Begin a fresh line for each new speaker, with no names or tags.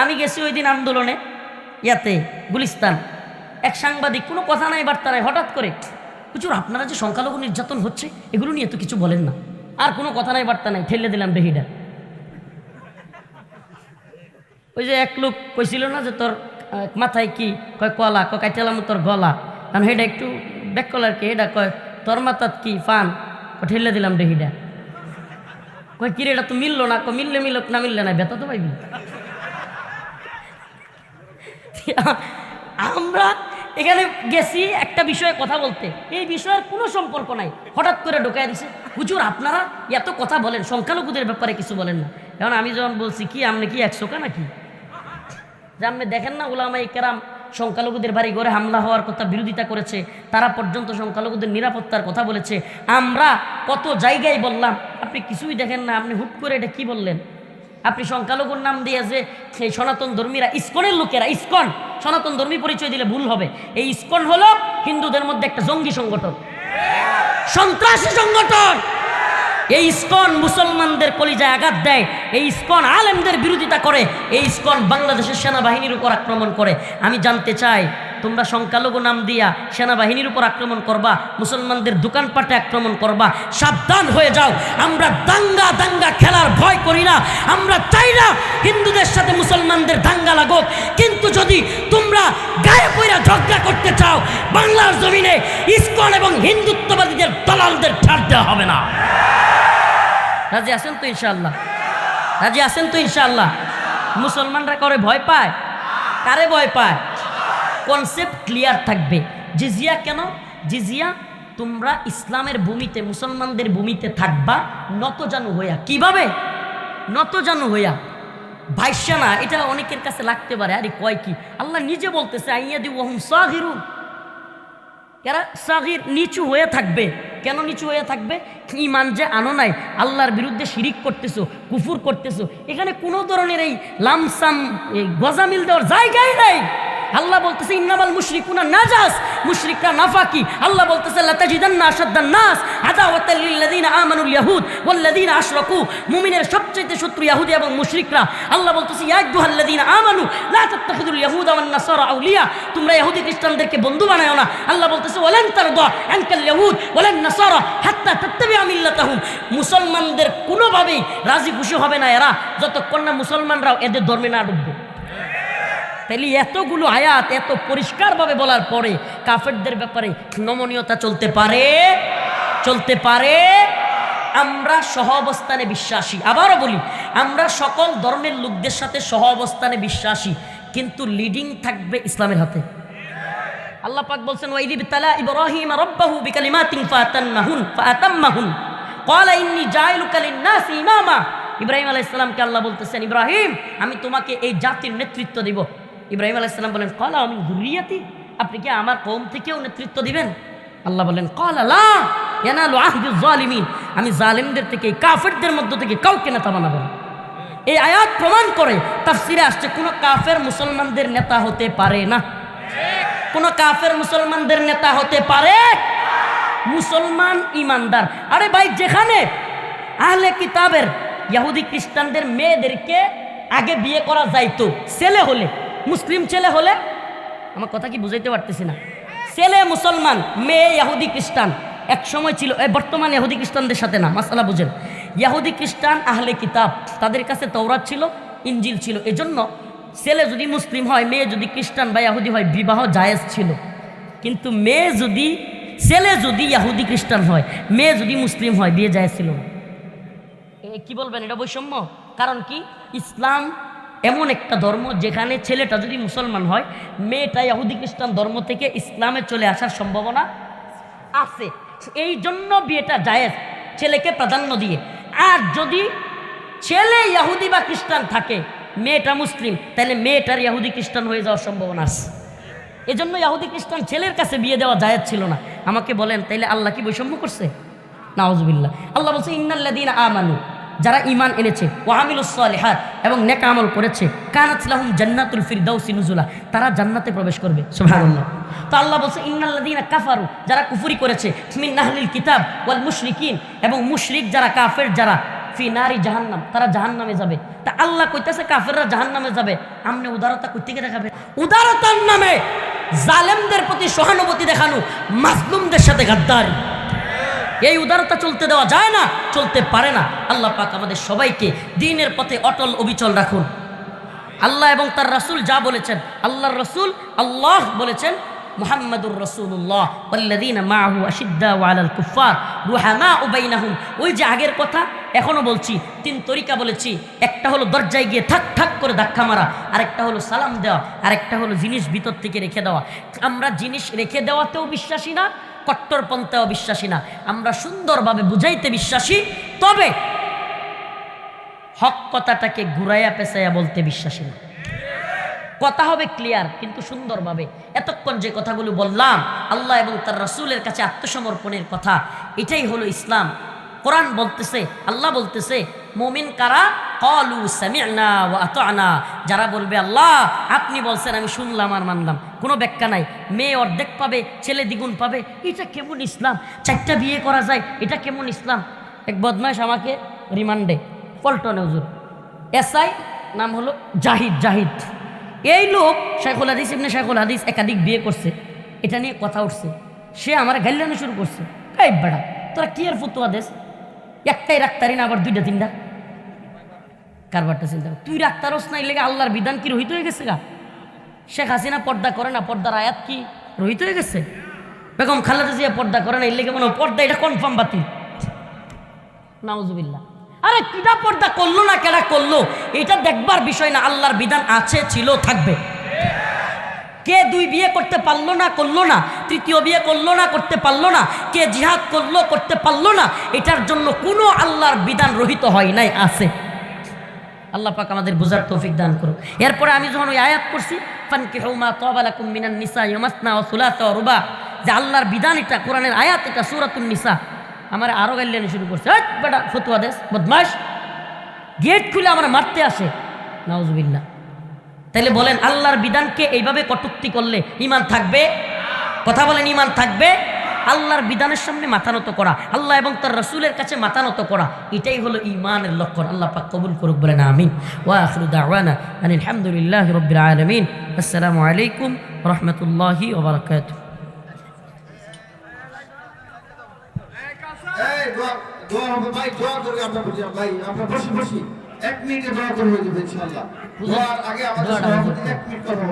আমি গেছি ওই দিন আন্দোলনে, ইয়াতে, গুলিস্তান। এক সাংবাদিক, কোনো কথা নাই বার্তা নাই হঠাৎ করে, হুজুর, আপনারা যে সংখ্যালঘু নির্যাতন হচ্ছে, এগুলো নিয়ে তো কিছু বলেন না। আর কোনো কথা নাই, বার্তা নাই, ঠেলে দিলাম বেহিটা ওই যে এক লোক কইছিল না যে, তোর মাথায় কি, কয় কলা, কয় কাইটালাম তোর গলা? কারণ হেডা একটু ব্যাক কলার কি, হেডা কয়, তোর মাথাত কি, ফান? ঠেলে দিলাম ডেহিডা কয়, কিরে, এটা তো মিললো না? কয়, মিললে মিলক, না মিললে না বেতা তো পাইবি? আমরা এখানে গেছি একটা বিষয়ে কথা বলতে। এই বিষয়ের কোনো সম্পর্ক নাই। হঠাৎ করে ঢোকায় দিছে। হুজুর, আপনারা এত কথা বলেন, সংখ্যালঘুদের ব্যাপারে কিছু বলেন না। এখন আমি যখন বলছি, কি আপনি কি একশো নাকি? যে আপনি দেখেন না ওলামাই কেরাম সংখ্যালঘুদের বাড়ি ঘরে হামলা হওয়ার কথা বিরোধিতা করেছে, তারা পর্যন্ত সংখ্যালঘুদের নিরাপত্তার কথা বলেছে। আমরা কত জায়গায় বললাম, আপনি কিছুই দেখেন না, আপনি হুট করে এটা কি বললেন? আপনি সংখ্যালঘুর নাম দিয়ে যে সেই সনাতন ধর্মীরা ইস্কনের লোকেরা, ইস্কন। সনাতন ধর্মী পরিচয় দিলে ভুল হবে। এই ইস্কন হলো হিন্দুদের মধ্যে একটা জঙ্গি সংগঠন। সন্ত্রাসী সংগঠন। এই ইস্কন মুসলমানদের কলিজায় আঘাত দেয়। এই ইস্কন আলেমদের বিরোধিতা করে। এই ইস্কন বাংলাদেশের সেনাবাহিনীর উপর আক্রমণ করে। আমি জানতে চাই তোমরা সংখ্যালঘু নাম দিয়া সেনাবাহিনীর উপর আক্রমণ করবা, মুসলমানদের দোকানপাটে আক্রমণ করবা, সাবধান হয়ে যাও। আমরা দাঙ্গা দাঙ্গা খেলার ভয় করি না। আমরা চাই না হিন্দুদের সাথে মুসলমানদের দাঙ্গা লাগুক। কিন্তু যদি তোমরা গায়ে পইরা ঝগড়া করতে চাও, বাংলার জমিনে ইস্কন এবং হিন্দুত্ববাদীদের দালালদের ছাড় দেওয়া হবে না। রাজি আছেন তো ইনশাল্লাহ রাজি আছেন তো ইনশাল্লাহ মুসলমানরা করে ভয় পায়? কারে ভয় পায়? কনসেপ্ট ক্লিয়ার থাকবে। জিজিয়া কেন? জিজিয়া, তোমরা ইসলামের ভূমিতে, মুসলমানদের ভূমিতে থাকবা নত জানু হইয়া। কীভাবে? নত জানু হইয়া। ভাইসা না এটা অনেকের কাছে লাগতে পারে। আরে কয় কি? আল্লাহ নিজে বলতেছে আইয়া দি ওহম সাহিরুন এরা সাগির নিচু হয়ে থাকবে। কেন নিচু হয়ে থাকবে? ইমান যে আনো নাই, আল্লাহর বিরুদ্ধে শিরিক করতেছো, কুফুর করতেছো, এখানে কোনো ধরনের এই লামসাম, এই গজামিল দেওয়ার জায়গায় নাই। আল্লাহ বলতেছে, ইন্নামাল মুশরিকুনা নাজাস। মুশরিকরা নাফাকি। আল্লাহ বলতেছে, লাতাজিদান্না আশাদ্দান নাস আদাওয়াতাল লিল্লাযিনা আমানুল ইয়াহুদ ওয়াল্লাযিনা আশরাকু। মুমিনের সবচেয়ে শত্রু ইহুদি এবং মুশরিকরা। আল্লাহ বলতেছে, ইয়া আইয়ুহাল্লাযিনা আমানু, লা তাত্তাখিদুল ইয়াহুদা ওয়ান নাসারা আউলিয়া। তোমরা ইহুদি খ্রিস্টানদেরকে বন্ধু বানায়ো না। আল্লাহ বলতেছে, ওয়ালান তারদা আনকাল ইয়াহুদ ওয়ালান নাসারা হাত্তা তাত্তাবিআ মিল্লাতাহুম। মুসলমানদের কোনোভাবেই রাজি খুশি হবে না এরা। যতক্ষণ না মুসলমানরাও এদের ধর্মে না ডুববে। তাহলে এতগুলো আয়াত এত পরিষ্কারভাবে বলার পরে কাফেরদের ব্যাপারে নমনীয়তা চলতে পারে? চলতে পারে? আমরা সহ অবস্থানে বিশ্বাসী। আবারও বলি, আমরা সকল ধর্মের লোকদের সাথে সহ অবস্থানে বিশ্বাসী, কিন্তু লিডিং থাকবে ইসলামের হাতে। আল্লাহ পাক বলছেন ওয়াইদি বিতালা ইব্রাহিম রাব্বাহু বিকালিমাতিন ফাতান্নাহুন ফাতাম্মাহুন। ক্বালা ইন্নী জাইলুকা লিন-নাসি ইমামা। ইব্রাহিম আলাইহিস সালামকে আল্লাহ বলতেছেন, ইব্রাহিম, আমি তোমাকে এই জাতির নেতৃত্ব দিব। ইব্রাহিম আলাইহিস সালাম বলেন, কলা আমি যুররিয়াতি? আপনি কি আমার কম থেকেও নেতৃত্ব দিবেন? আল্লাহ বলেন ক্বালা লা ইয়ানালু আহদুজ জালিমিন। আমি জালিমদের থেকে, কাফেরদের মধ্য থেকে কাউকে নেতা বানাবো এই আয়াত প্রমাণ করে, তাফসিরে আসছে, কোনো কাফের মুসলমানদের নেতা হতে পারে না। কোনো কাফের মুসলমানদের নেতা হতে পারে মুসলমান ইমানদার। আরে ভাই, যেখানে আহলে কিতাবের ইহুদি খ্রিস্টানদের মেয়েদেরকে আগে বিয়ে করা যাইতো, ছেলে হলে। মুসলিম ছেলে হলে আমার কথা কি বুঝাইতে পারতেছি না? ছেলে মুসলমান, মেয়ে ইহুদি খ্রিস্টান। এক সময় ছিল বর্তমান ইহুদি খ্রিস্টানদের সাথে না, মাসালা বুঝেন। ইহুদি খ্রিস্টান, আহলে কিতাব, তাদের কাছে তৌরাত ছিল ইঞ্জিল ছিল। এজন্য ছেলে যদি মুসলিম হয়, মেয়ে যদি খ্রিস্টান বা ইহুদি হয়, বিবাহ জায়েজ ছিল। কিন্তু মেয়ে যদি, ছেলে যদি ইহুদি খ্রিস্টান হয়, মেয়ে যদি মুসলিম হয়, বিয়ে জায়েজ ছিল কি বলবেন? এটা বৈষম্য? কারণ কি? ইসলাম এমন একটা ধর্ম যেখানে ছেলেটা যদি মুসলমান হয়, মেয়েটা ইহুদি খ্রিস্টান ধর্ম থেকে ইসলামে চলে আসার সম্ভাবনা আছে। এই জন্য বিয়েটা জায়েজ, ছেলেকে প্রাধান্য দিয়ে। আর যদি ছেলে ইহুদি বা খ্রিস্টান থাকে, মেয়েটা মুসলিম, তাহলে মেয়েটার ইহুদি খ্রিস্টান হয়ে যাওয়ার সম্ভাবনা আছে। এজন্য ইহুদি খ্রিস্টান ছেলের কাছে বিয়ে দেওয়া জায়েজ ছিল না। আমাকে বলেন, তাইলে আল্লাহ কি বৈষম্য করছে? নাওজবিল্লা আল্লাহ বলছে ইন্নাল্লাদিন আমানু। যারা ইমান এনেছে ওয়ামিলুসলেহাত এবং নেকা আমল করেছে, কানাত লাহুম জান্নাতুল ফিরদাউসি নুজুলা, তারা জান্নাতে প্রবেশ করবে। সুবহানাল্লাহ। তো আল্লাহ বলছে ইন্নাল্লাদিনা কাফারু যারা কুফুরি করেছে, মিন নাহলিল কিতাব ওয়াল মুশরিকিন, এবং মুশরিক যারা কাফের, যারা ফি নারি জাহান্নাম, তারা জাহান্নামে যাবে। তা আল্লাহ কইতেছে কাফেররা জাহান্নামে যাবে। আমনে উদারতা কই থেকে দেখাবে। উদারতার নামে জালেমদের প্রতি সহানুভূতি দেখানো মাসলুমদের সাথে গাদ্দারি। এই উদারতা চলতে দেওয়া যায় না, চলতে পারে না। আল্লাহ পাক আমাদের সবাইকে দিনের পথে অটল অবিচল রাখুন। আল্লাহ এবং তার রাসুল যা বলেছেন, আল্লাহর রসুল আল্লাহ বলেছেন, মুহাম্মাদুর রসুল্লাহ ওয়াল্লাযীনা মাহু আশিদ্দাউ ওয়ালাল কুফার রুহামা বাইনাহুম। ওই যে আগের কথা এখনও বলছি, তিন তরিকা বলেছি। একটা হলো দরজায় গিয়ে থাক থাক করে ধাক্কা মারা, আরেকটা হলো সালাম দেওয়া, আরেকটা হলো জিনিস ভিতর থেকে রেখে দেওয়া। আমরা জিনিস রেখে দেওয়াতেও বিশ্বাসী না কট্টরপন্থাও বিশ্বাসী না। আমরা সুন্দরভাবে বুঝাইতে বিশ্বাসী, তবে হক কথাটাকে ঘুরাইয়া পেঁচাইয়া বলতে বিশ্বাসী না। কথা হবে ক্লিয়ার কিন্তু সুন্দরভাবে। এতক্ষণ যে কথাগুলো বললাম, আল্লাহ এবং তার রসুলের কাছে আত্মসমর্পণের কথা, এটাই হলো ইসলাম। কোরআন বলতেছে, আল্লাহ বলতেছে, মোমিন কারা? কলু ওয়া আতানা। যারা বলবে, আল্লাহ, আপনি বলছেন, আমি শুনলাম আর মানলাম। কোনো ব্যাখ্যা নাই। মেয়ে অর্ধেক পাবে, ছেলে দ্বিগুণ পাবে। এটা কেমন ইসলাম? চারটা বিয়ে করা যায়, এটা কেমন ইসলাম? এক বদমাইশ আমাকে রিমান্ডে। পল্টনে হুজুর। এসআই নাম হলো জাহিদ জাহিদ। এই লোক শেখুল হাদিস এমনি শেখুল হাদিস একাধিক বিয়ে করছে। এটা নিয়ে কথা উঠছে। সে আমার গাইলানো শুরু করছে। এই বেড়া, তোরা কি আর ফতুয়া দেশ একটাই রাখতারি না, আবার দুইটা, তিনটা? কারবারটা চিন্তা। তুই রাখতারস না লেগে আল্লাহর বিধান কি রহিত হয়ে গেছে গা? শেখ হাসিনা পর্দা করে না, পর্দার আয়াত কি রহিত হয়ে গেছে? বেগম খালেদা জিয়া পর্দা করে না এর মনে পর্দা, এটা কনফার্ম বাতিল। নাউজুবিল্লাহ। আরে কিটা পর্দা করল না, কেডা করল? এটা দেখবার বিষয় না, আল্লাহর বিধান আছে, ছিল, থাকবে। কে দুই বিয়ে করতে পারল না, করল না? তৃতীয় বিয়ে করল না, করতে পারল না? কে জিহাদ করল, করতে পারল না? এটার জন্য কোনো আল্লাহর বিধান রহিত হয় নাই, আছে। আল্লাহ পাক আমাদের বোঝার তৌফিক দান করুক। এরপরে আমি যখন ওই আয়াত করছি ফানকিহু মা তাবালাকুম মিনান নিসা ইয়ামাসনা ওয়া সুলাসা ওয়া রুবা, যে আল্লাহর বিধান এটা, কোরআনের আয়াত এটা, সূরাতুন নিসা। আমার আরও গাইলেন শুরু করছে। বেটা, ফতুয়া দেশ বদমাশ। গেট খুলে আমার মারতে আসে। নাউজুবিল্লাহ। তাইলে বলেন, আল্লাহর বিধানকে এইভাবে কটুক্তি করলে ইমান থাকবে? কথা বলেন ইমান থাকবে? আল্লাহর বিধানের সামনে মাথা নত করা, আল্লাহ এবং তার রসুলের কাছে মাথা নত করা, এটাই হলো ইমানের লক্ষণ। আল্লাহ পাক কবুল করুক, বলেন, আমিন। ওয়া আখিরু দাওয়ানা আনিল হামদুলিল্লাহি রাব্বিল আলামিন। আসসালামু আলাইকুম রাহমাতুল্লাহি ওয়া বারাকাতুহু।
এই, দোয়া ভাই, দোয়া করে ভাই আমরা বসি বসি। এক মিনিটে দোয়া করব ইনশাআল্লাহ। দোয়ার আগে আমাদের সভাপতি এক মিনিট কথা